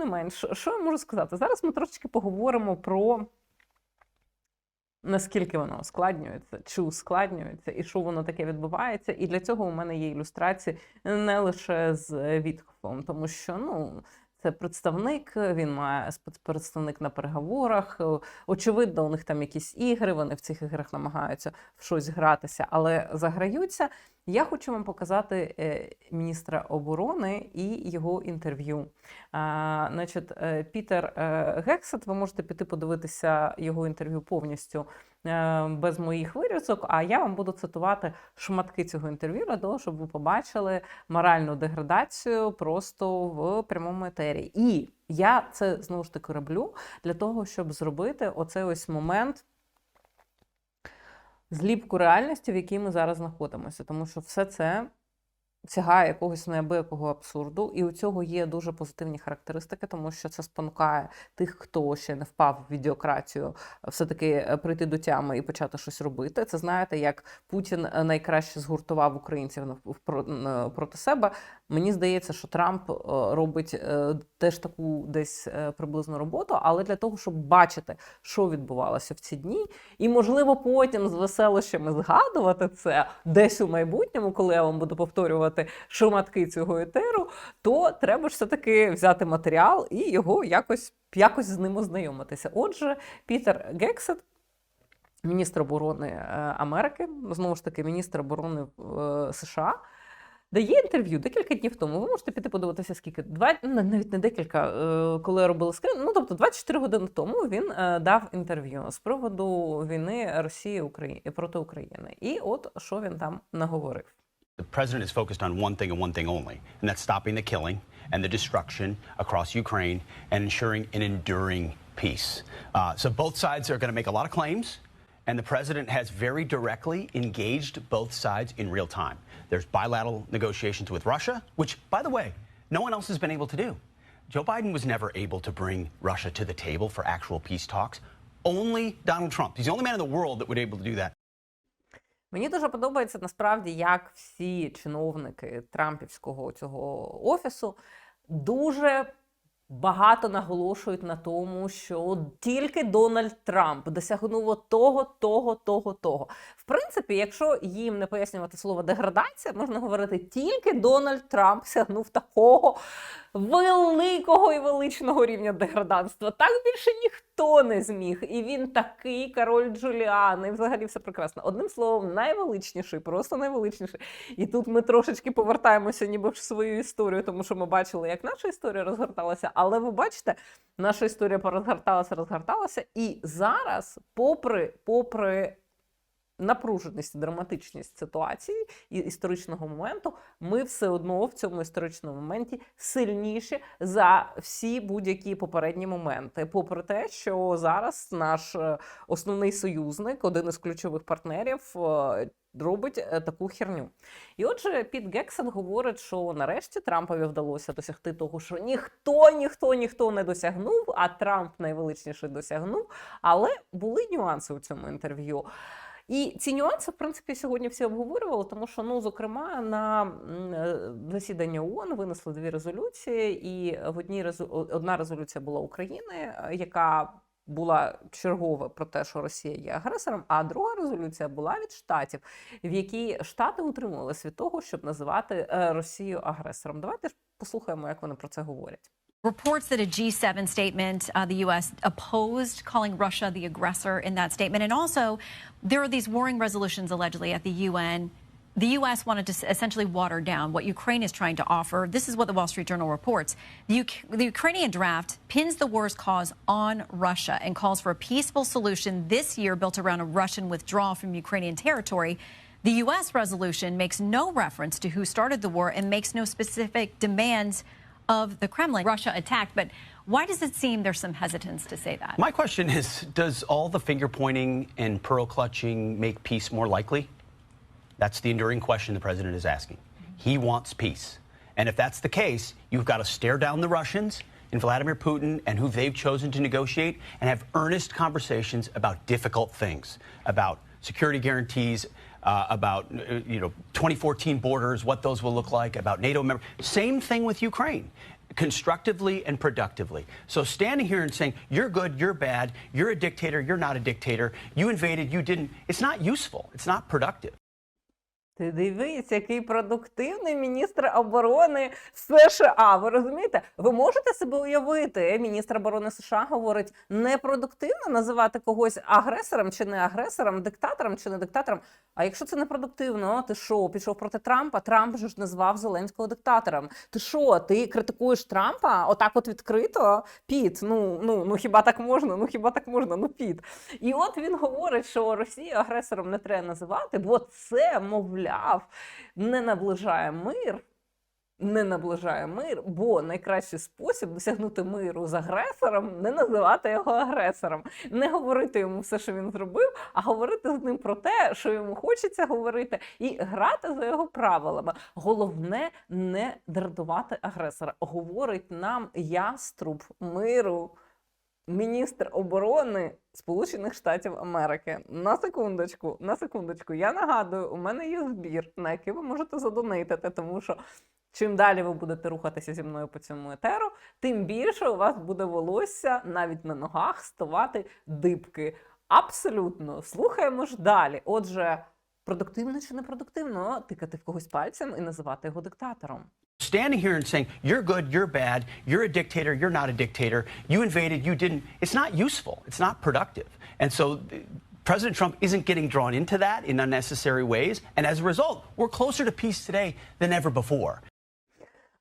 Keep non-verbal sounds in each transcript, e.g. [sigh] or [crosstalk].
не менш, що я можу сказати? Зараз ми трошечки поговоримо про наскільки воно ускладнюється, чи ускладнюється, і що воно таке відбувається. І для цього у мене є ілюстрації не лише з Вітхофом, тому що ну. Це представник, він має спецпредставник на переговорах. Очевидно, у них там якісь ігри, вони в цих іграх намагаються в щось гратися, але заграються. Я хочу вам показати е, міністра оборони і його інтерв'ю. Значить, е, Пітер е, Гексет, ви можете піти подивитися його інтерв'ю повністю без моїх вирізок. А я вам буду цитувати шматки цього інтерв'ю для того, щоб ви побачили моральну деградацію просто в прямому етері. І я це знову ж таки роблю для того, щоб зробити оцей ось момент зліпку реальності, в якій ми зараз знаходимося, тому що все це сягає якогось неабиякого абсурду, і у цього є дуже позитивні характеристики, тому що це спонукає тих, хто ще не впав в відеократію, все-таки е, прийти до тями і почати щось робити. Це знаєте, як Путін е, найкраще згуртував українців е, проти себе. Мені здається, що Трамп робить теж таку десь приблизну роботу, але для того, щоб бачити, що відбувалося в ці дні, і можливо потім з веселощами згадувати це десь у майбутньому, коли я вам буду повторювати шуматки цього етеру, то треба ж все-таки взяти матеріал і його якось, якось з ним ознайомитися. Отже, Пітер Гексет. Міністр оборони е, Америки, знову ж таки, міністр оборони е, США, дає інтерв'ю декілька днів тому. Ви можете піти подивитися, скільки два навіть не декілька, е, коли я робила скрин. Ну тобто 24 години тому він дав інтерв'ю з приводу війни Росії Украї... проти України. І от що він там наговорив. The president is focused on one thing and one thing only, and that's stopping the killing and the destruction across Ukraine and ensuring an enduring peace. Uh, so both sides are going to make a lot of claims, and the president has very directly engaged both sides in real time. There's bilateral negotiations with Russia, which, by the way, no one else has been able to do. Joe Biden was never able to bring Russia to the table for actual peace talks. Only Donald Trump. He's the only man in the world that would be able to do that. Мені дуже подобається насправді, як всі чиновники Трампівського цього офісу дуже багато наголошують на тому, що тільки Дональд Трамп досягнув того, того, того, того. В принципі, якщо їм не пояснювати слово деградація, можна говорити тільки Дональд Трамп сягнув такого великого і величного рівня деграданства. Так більше ніхто не зміг. І він такий король Джуліани. І взагалі все прекрасно. Одним словом, найвеличніший, просто найвеличніший. І тут ми трошечки повертаємося ніби в свою історію, тому що ми бачили, як наша історія розгорталася. Але ви бачите, наша історія порозгорталася, розгорталася. І зараз, попри, попри напруженість, драматичність ситуації і історичного моменту, ми все одно в цьому історичному моменті сильніші за всі будь-які попередні моменти. Попри те, що зараз наш е, основний союзник, один із ключових партнерів. е, Робить е, таку херню. І отже, Піт Гексет говорить, що нарешті Трампові вдалося досягти того, що ніхто, ніхто, ніхто не досягнув, а Трамп найвеличніший досягнув. Але були нюанси у цьому інтерв'ю. І ці нюанси, в принципі, сьогодні всі обговорювали, тому що, ну, зокрема, на е, засідання ООН винесли дві резолюції, і в одній одна резолюція була України, е, яка була чергова про те, що Росія є агресором, а друга резолюція була від штатів, в якій штати утримувалися від того, щоб називати е, Росію агресором. Давайте послухаємо, як вони про це говорять. Reports that a G7 statement, uh, the U.S. opposed calling Russia the aggressor in that statement. And also, there are these warring resolutions allegedly at the UN. The U.S. wanted to essentially water down what Ukraine is trying to offer. This is what the Wall Street Journal reports. The, Uk- the Ukrainian draft pins the war's cause on Russia and calls for a peaceful solution this year built around a Russian withdrawal from Ukrainian territory. The U.S. resolution makes no reference to who started the war and makes no specific demands of the Kremlin. Russia attacked, but why does it seem there's some hesitance to say that? My question is Does all the finger pointing and pearl clutching make peace more likely? That's the enduring question the president is asking. He wants peace. And if that's the case, you've got to stare down the Russians and Vladimir Putin and who they've chosen to negotiate and have earnest conversations about difficult things, about security guarantees, uh, about uh, you know 2014 borders, what those will look like, about NATO members. Same thing with Ukraine. constructively and productively. So standing here and saying, you're good, you're bad, you're a dictator, you're not a dictator, you invaded, you didn't, it's not useful. It's not productive. Ти дивись, який продуктивний міністр оборони США. Ви розумієте? Ви можете себе уявити? Міністр оборони США говорить непродуктивно називати когось агресором чи не агресором, диктатором чи не диктатором. А якщо це непродуктивно, ти що, пішов проти Трампа? Трамп же ж назвав Зеленського диктатором. Ти що, ти критикуєш Трампа? Отак, от відкрито? Піт, ну ну ну хіба так можна? Ну хіба так можна? Ну піт. І от він говорить, що Росію агресором не треба називати, бо це, мовляв, не наближає мир. Не наближає мир, бо найкращий спосіб досягнути миру з агресором не називати його агресором, не говорити йому все, що він зробив, а говорити з ним про те, що йому хочеться говорити, і грати за його правилами. Головне не дратувати агресора. Говорить нам яструб миру міністр оборони Сполучених Штатів Америки. На секундочку, на секундочку. Я нагадую, у мене є збір, на який ви можете задонатити, тому що чим далі ви будете рухатися зі мною по цьому етеру, тим більше у вас буде волосся навіть на ногах ставати дибки. Абсолютно. Слухаємо ж далі. Отже, продуктивно чи непродуктивно тикати в когось пальцем і називати його диктатором. Standing here and saying, you're good, you're bad, you're a dictator, you're not a dictator, you invaded, you didn't, it's not useful. It's not productive. And so uh, President Trump isn't getting drawn into that in unnecessary ways. And as a result, we're closer to peace today than ever before.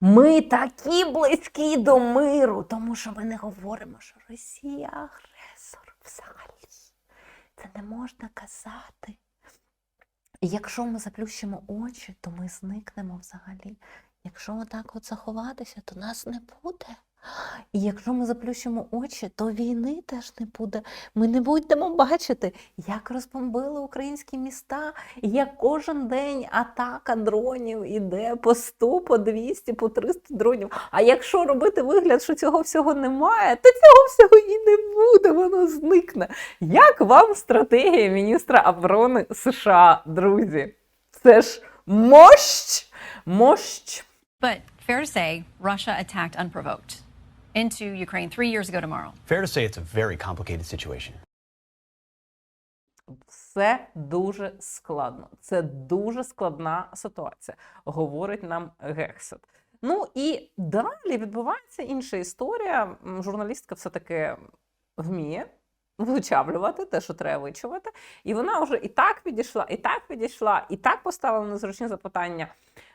Ми такі близькі до миру, тому що ми не говоримо, що Росія агресор взагалі. Це не можна казати. Якщо ми заплющимо очі, то ми зникнемо взагалі. Якщо отак от заховатися, то нас не буде. І якщо ми заплющимо очі, то війни теж не буде. Ми не будемо бачити, як розбомбили українські міста, як кожен день атака дронів іде по 100, по 200, по 300 дронів. А якщо робити вигляд, що цього всього немає, то цього всього і не буде, воно зникне. Як вам стратегія міністра оборони США, друзі? Це ж мощ! Мощ! But fair to say, Russia attacked unprovoked into Ukraine three years ago tomorrow. Fair to say it's a very complicated situation. Все дуже складно. Це дуже складна ситуація, говорить нам Гексет. Ну і далі відбувається інша історія. Журналістка все-таки вміє вичавлювати те, що треба вичавити. І вона вже і так підійшла, і так підійшла, і так поставила незручні запитання.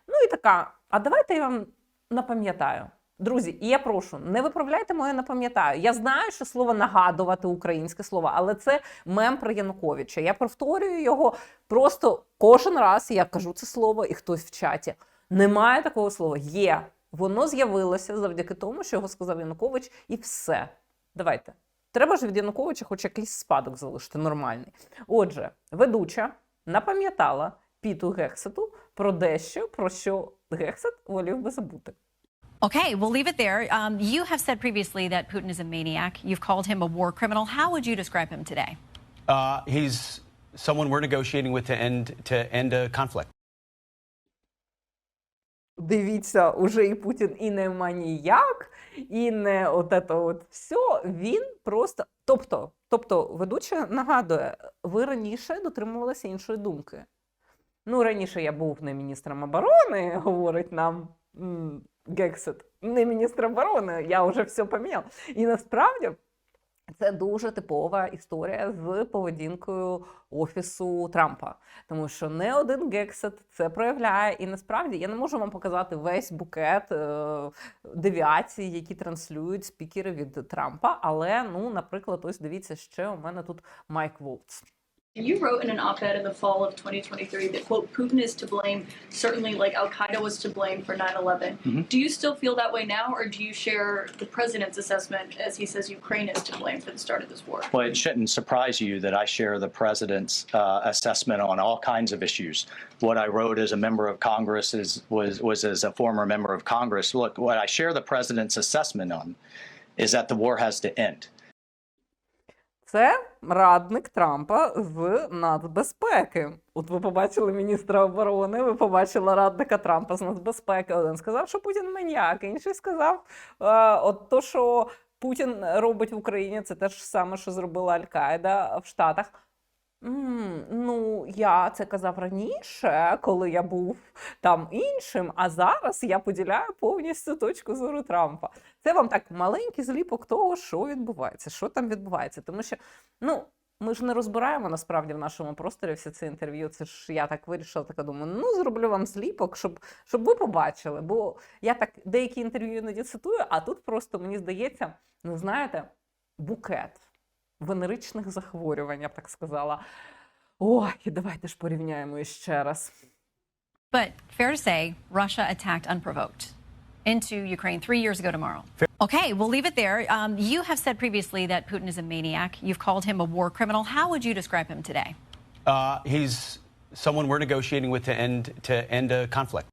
Ну і така: а давайте я вам напам'ятаю. Друзі, і я прошу, не виправляйте моє напам'ятаю. Я знаю, що слово нагадувати українське слово, але це мем про Януковича. Я повторюю його просто кожен раз я кажу це слово, і хтось в чаті. Немає такого слова. Є. Воно з'явилося завдяки тому, що його сказав Янукович, і все. Давайте. Треба ж від Януковича хоч якийсь спадок залишити нормальний. Отже, ведуча напам'ятала Піту Гексету про дещо, про що Гексет волів би забути. Okay, we'll leave it there. Um, you have said previously that Putin is a maniac. You've called him a war criminal. How would you describe him today? Uh, he's someone we're negotiating with to end to end a conflict. Дивіться, уже і Путін і не маніяк, і не от це от все. Він просто. Тобто, тобто, ведуча нагадує, ви раніше дотримувалися іншої думки. Ну, раніше я був не міністром оборони, [laughs] говорить нам Гексет, не міністр оборони, я вже все поміняв. І насправді це дуже типова історія з поведінкою офісу Трампа, тому що не один гексет це проявляє. І насправді я не можу вам показати весь букет е, девіацій, які транслюють спікери від Трампа. Але ну, наприклад, ось дивіться, ще у мене тут Майк Волтс. You wrote in an op-ed in the fall of 2023 that quote Putin is to blame. Certainly, like Al Qaeda was to blame for 9/11. Do you still feel that way now, or do you share the president's assessment as he says Ukraine is to blame for the start of this war? Well, it shouldn't surprise you that I share the president's uh, assessment on all kinds of issues. What I wrote as a member of Congress is was was as a former member of Congress. Look, what I share the president's assessment on is that the war has to end. Це радник Трампа з нацбезпеки. От ви побачили міністра оборони, ви побачили радника Трампа з нацбезпеки. Один сказав, що Путін маньяк, інший сказав, е, от то, що Путін робить в Україні, це те ж саме, що зробила Аль-Каїда в Штатах. М, ну, я це казав раніше, коли я був там іншим, а зараз я поділяю повністю точку зору Трампа. Це вам так маленький зліпок того, що відбувається, що там відбувається. Тому що, ну, ми ж не розбираємо насправді в нашому просторі все це інтерв'ю. Це ж я так вирішила, така думаю, ну зроблю вам зліпок, щоб, щоб ви побачили. Бо я так деякі інтерв'ю іноді цитую, а тут просто мені здається, ну знаєте, букет венеричних захворювань, я б так сказала. Ой, давайте ж порівняємо іще раз. But fair to say, Russia attacked unprovoked into Ukraine three years ago tomorrow. Okay, we'll leave it there. Um, you have said previously that Putin is a maniac. You've called him a war criminal. How would you describe him today? Uh, he's someone we're negotiating with to end to end a conflict.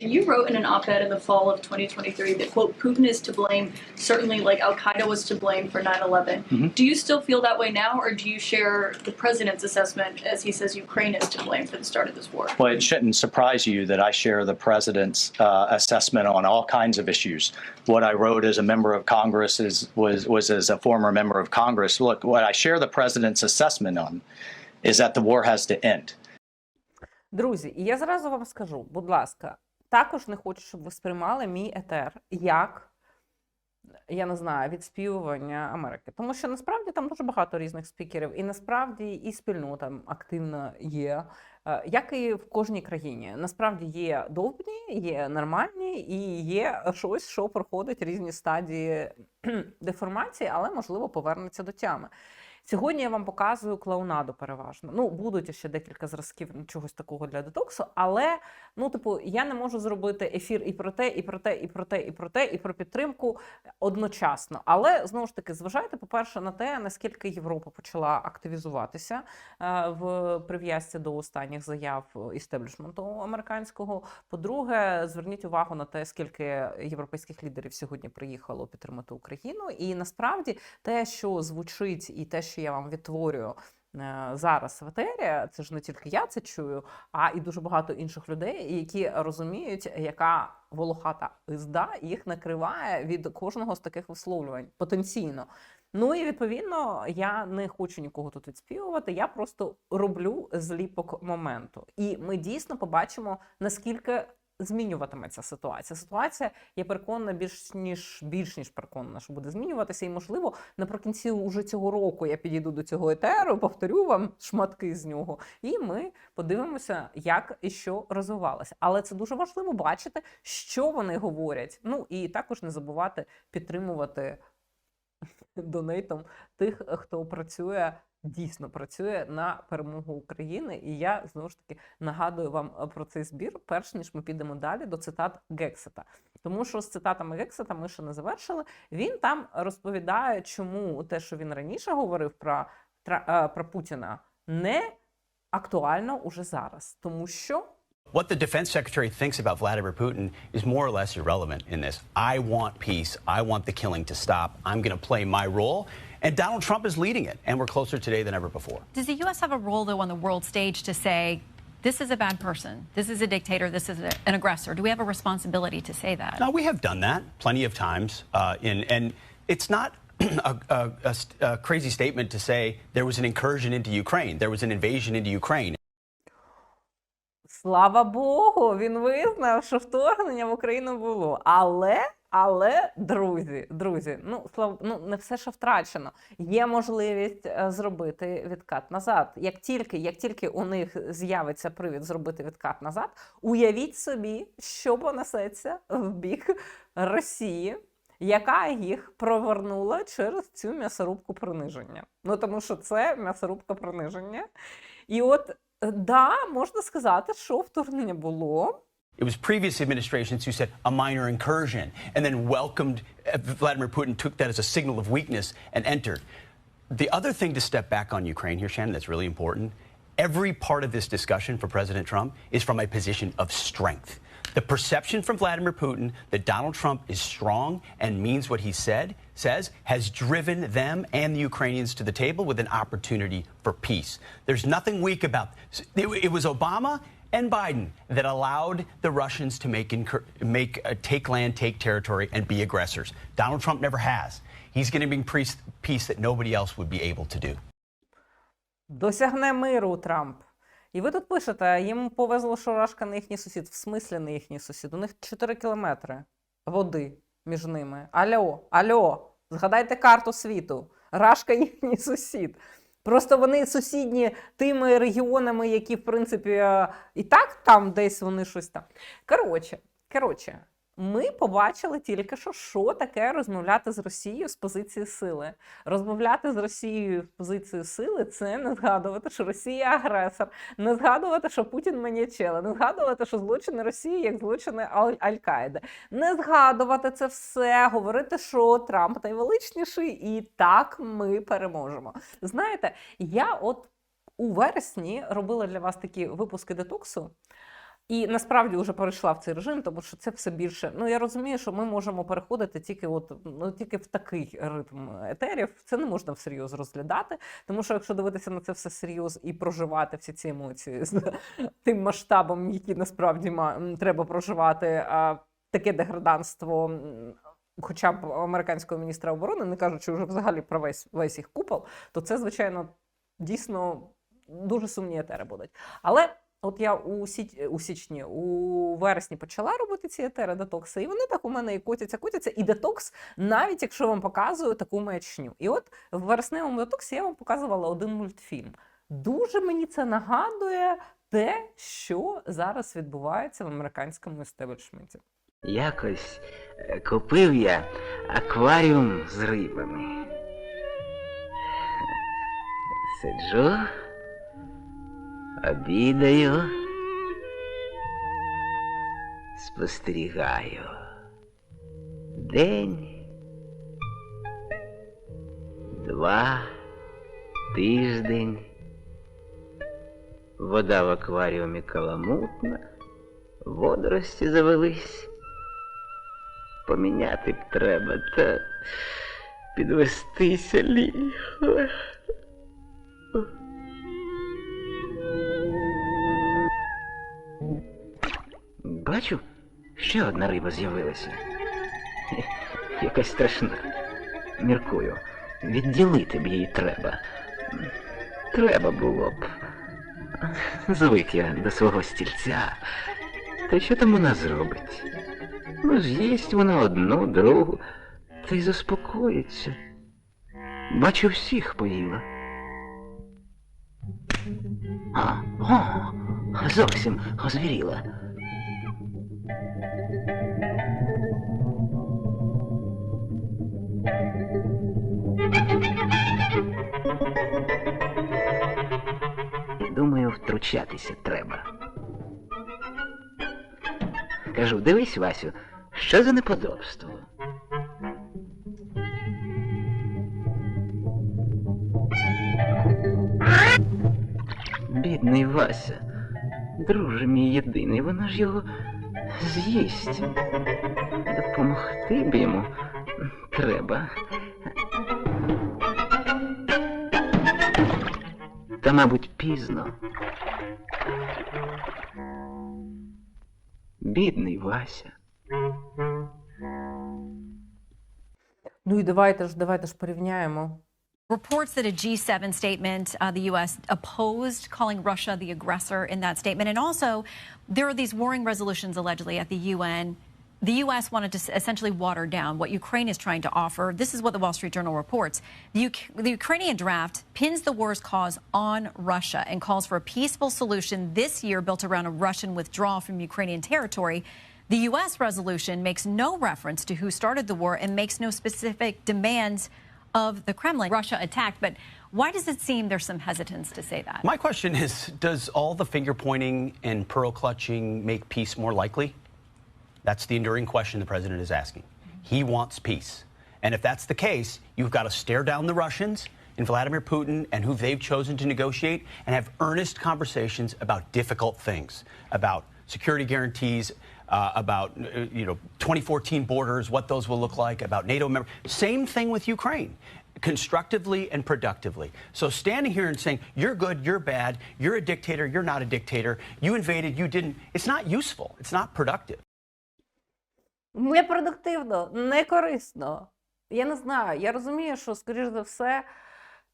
You wrote in an op-ed in the fall of 2023 that quote Putin is to blame, certainly like Al Qaeda was to blame for 9/11. Do you still feel that way now, or do you share the president's assessment as he says Ukraine is to blame for the start of this war? Well, it shouldn't surprise you that I share the president's uh, assessment on all kinds of issues. What I wrote as a member of Congress is was was as a former member of Congress. Look, what I share the president's assessment on is that the war has to end. Друзі, і я зразу вам скажу, будь ласка, також не хочу, щоб ви сприймали мій етер як, я не знаю, відспівування Америки. Тому що насправді там дуже багато різних спікерів, і насправді і спільнота активна є, е, як і в кожній країні. Насправді є довбні, є нормальні і є щось, що проходить різні стадії [clears throat] деформації, але можливо повернеться до тями. Сьогодні я вам показую клоунаду переважно. Ну, будуть ще декілька зразків чогось такого для детоксу, але ну, типу, я не можу зробити ефір і про те, і про те, і про те, і про те, і про підтримку одночасно. Але знову ж таки, зважайте, по-перше, на те, наскільки Європа почала активізуватися е, в прив'язці до останніх заяв істеблішменту американського. По-друге, зверніть увагу на те, скільки європейських лідерів сьогодні приїхало підтримати Україну, і насправді те, що звучить, і те, що я вам відтворюю. е, Зараз в етері, це ж не тільки я це чую, а і дуже багато інших людей, які розуміють, яка волохата ізда їх накриває від кожного з таких висловлювань потенційно. Ну і відповідно я не хочу нікого тут відспівувати. Я просто роблю зліпок моменту, і ми дійсно побачимо наскільки змінюватиметься ситуація. Ситуація, я переконана, більш ніж більш ніж переконана, що буде змінюватися, і можливо наприкінці уже цього року я підійду до цього етеру, повторю вам шматки з нього, і ми подивимося, як і що розвивалося. Але це дуже важливо бачити, що вони говорять. Ну і також не забувати підтримувати [laughs] донейтом тих, хто працює. Дійсно працює на перемогу України, і я знову ж таки нагадую вам е, про цей збір, перш ніж ми підемо далі до цитат Гексета. Тому що з цитатами Гексета ми ще не завершили. Він там розповідає, чому те, що він раніше говорив про, е, про Путіна, не актуально уже зараз, тому що What the defense secretary thinks about Vladimir Putin is more or less irrelevant in this. I want peace. I want the killing to stop. I'm going to play my role. And Donald Trump is leading it. And we're closer today than ever before. Does the U.S. have a role, though, on the world stage to say, this is a bad person, this is a dictator, this is a, an aggressor? Do we have a responsibility to say that? Now, we have done that plenty of times. Uh, in, and it's not [clears throat] a, a, a st- a crazy statement to say there was an incursion into Ukraine, there was an invasion into Ukraine. Слава Богу, він визнав, що вторгнення в Україну було. Але, але, друзі, друзі, ну слав, ну не все ще втрачено. Є можливість е, зробити відкат назад. Як тільки, як тільки у них з'явиться привід зробити відкат назад, уявіть собі, що понесеться в бік Росії. Яка їх провернула через цю м'ясорубку приниження? Ну тому що це м'ясорубка приниження. І от е, да, можна сказати, що вторгнення було. It was previous administrations who said a minor incursion and then welcomed uh, Vladimir Putin, took that as a signal of weakness and entered. The other thing to step back on Ukraine here, Shannon, that's really important every part of this discussion for President Trump is from a position of strength. The perception from Vladimir Putin that Donald Trump is strong and means what he said says has driven them and the Ukrainians to the table with an opportunity for peace. There's nothing weak about it. It was Obama and Biden that allowed the Russians to make make uh, take land, take territory, and be aggressors. Donald Trump never has. He's going to bring peace, peace that nobody else would be able to do. Досягне миру Трамп. І ви тут пишете, їм повезло, що Рашка не їхній сусід. В смислі не їхній сусід. У них 4 кілометри води між ними. Альо, альо, згадайте карту світу. Рашка їхній сусід. Просто вони сусідні тими регіонами, які, в принципі, е, і так там десь вони щось там. Коротше, коротше, ми побачили тільки що, що таке розмовляти з Росією з позиції сили. Розмовляти з Росією з позиції сили це не згадувати, що Росія агресор, не згадувати, що Путін маньячела, не згадувати, що злочини Росії як злочини Аль- Аль-Каїди, не згадувати це все, говорити, що Трамп найвеличніший, і так ми переможемо. Знаєте, я от у вересні робила для вас такі випуски детоксу. І насправді вже перейшла в цей режим, тому що це все більше. Ну я розумію, що ми можемо переходити тільки, от ну тільки в такий ритм етерів. Це не можна всерйоз розглядати. Тому що якщо дивитися на це все всерйоз і проживати всі ці емоції з тим масштабом, який насправді треба проживати, а таке деграданство. Хоча б американського міністра оборони, не кажучи вже взагалі про весь весь їх купол, то це звичайно дійсно дуже сумні етери будуть. Але От я у, січ... у січні, у вересні почала робити ці етери детокси, і вони так у мене і котяться, котяться. І детокс, навіть якщо вам показую таку маячню. І от в вересневому детоксі я вам показувала один мультфільм. Дуже мені це нагадує те, що зараз відбувається в американському естеблішменті. Якось е, купив я акваріум з рибами. Сиджу, обідаю, спостерігаю. День, два, тиждень. Вода в акваріумі каламутна, водорості завелись. Поміняти б треба, та підвестися ліг. Бачу, ще одна риба з'явилася. [laughs] Якась страшна. Міркую, відділити б її треба. Треба було б. [laughs] Звик я до свого стільця. Та що там вона зробить? Ну, з'їсть вона одну, другу, та й заспокоїться. Бачу, всіх поїла. А, о, зовсім озвіріла. Думаю, втручатися треба. Кажу, дивись, Васю, що за неподобство? Бідний Вася, друже мій єдиний, вона ж його з'їсть. Допомогти б йому треба. Та, мабуть, пізно. Бідний Вася. Ну і давайте ж, давайте ж порівняємо. Reports that a G7 statement, uh, the U.S. opposed calling Russia the aggressor in that statement. And also, there are these warring resolutions allegedly at the UN. The U.S. wanted to essentially water down what Ukraine is trying to offer. This is what the Wall Street Journal reports. The, Uk- the Ukrainian draft pins the war's cause on Russia and calls for a peaceful solution this year built around a Russian withdrawal from Ukrainian territory. The U.S. resolution makes no reference to who started the war and makes no specific demands of the Kremlin. Russia attacked, but why does it seem there's some hesitance to say that? My question is Does all the finger pointing and pearl clutching make peace more likely? That's the enduring question the president is asking. He wants peace. And if that's the case, you've got to stare down the Russians and Vladimir Putin and who they've chosen to negotiate and have earnest conversations about difficult things, about security guarantees, uh, about uh, you know 2014 borders, what those will look like, about NATO member. Same thing with Ukraine, constructively and productively. So standing here and saying you're good, you're bad, you're a dictator, you're not a dictator, you invaded, you didn't. It's not useful. It's not productive. Непродуктивно, не корисно. Я не знаю. Я розумію, що, скоріш за все,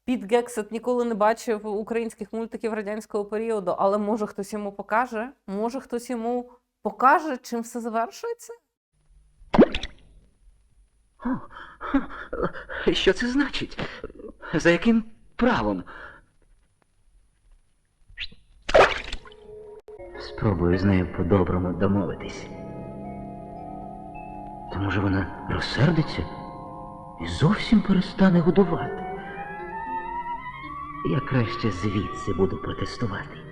Піт Гексет ніколи не бачив українських мультиків радянського періоду, але може хтось йому покаже, може хтось йому покаже, чим все завершується? Що це значить? За яким правом? Спробую з нею по-доброму домовитись. То може вона розсердиться і зовсім перестане годувати. Я краще звідси буду протестувати.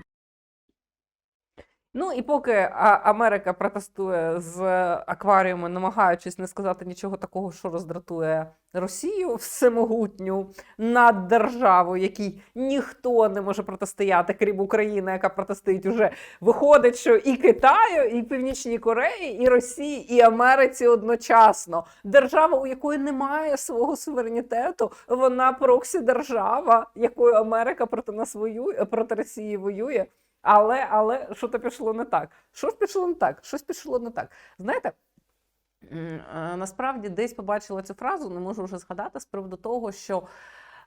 Ну і поки Америка протестує з акваріуми, намагаючись не сказати нічого такого, що роздратує Росію, всемогутню наддержаву, якій ніхто не може протистояти, крім України, яка протистоїть уже виходить, що і Китаю, і Північній Кореї, і Росії, і Америці одночасно. Держава, у якої немає свого суверенітету, вона проксі держава, якою Америка проти нас воює, проти Росії воює. Але, але що то пішло не так? Що ж пішло не так? Щось пішло не так. Знаєте, е, насправді десь побачила цю фразу, не можу вже згадати з приводу того, що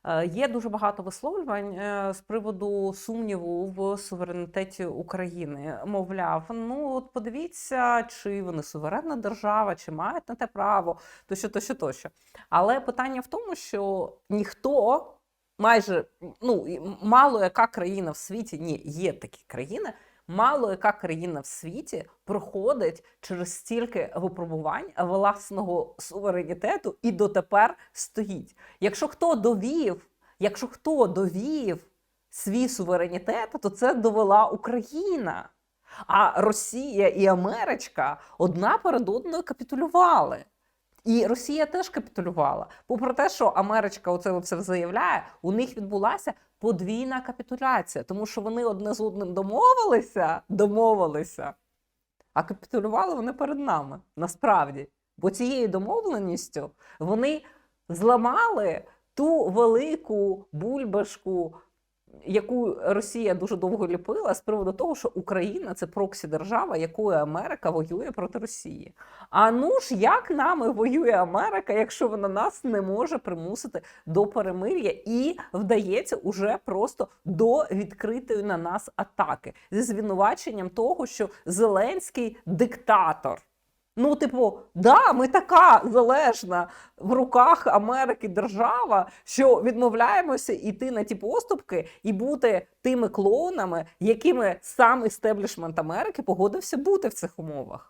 е, є дуже багато висловлювань е, з приводу сумніву в суверенітеті України. Мовляв, ну от подивіться, чи вони суверенна держава, чи мають на те право, тощо, тощо, тощо. Але питання в тому, що ніхто майже ну мало яка країна в світі, ні, є такі країни. Мало яка країна в світі проходить через стільки випробувань власного суверенітету і дотепер стоїть. Якщо хто довів, якщо хто довів свій суверенітет, то це довела Україна. А Росія і Америчка одна перед одною капітулювали. І Росія теж капітулювала. Попри те, що Америчка оце оце заявляє, у них відбулася подвійна капітуляція, тому що вони одне з одним домовилися, домовилися, а капітулювали вони перед нами насправді. Бо цією домовленістю вони зламали ту велику бульбашку, яку Росія дуже довго ліпила з приводу того, що Україна це проксі держава, якою Америка воює проти Росії. А ну ж як нами воює Америка, якщо вона нас не може примусити до перемир'я і вдається уже просто до відкритої на нас атаки зі звинуваченням того, що Зеленський диктатор. Ну, типу, да, ми така залежна в руках Америки держава, що відмовляємося йти на ті поступки і бути тими клоунами, якими сам істеблішмент Америки погодився бути в цих умовах.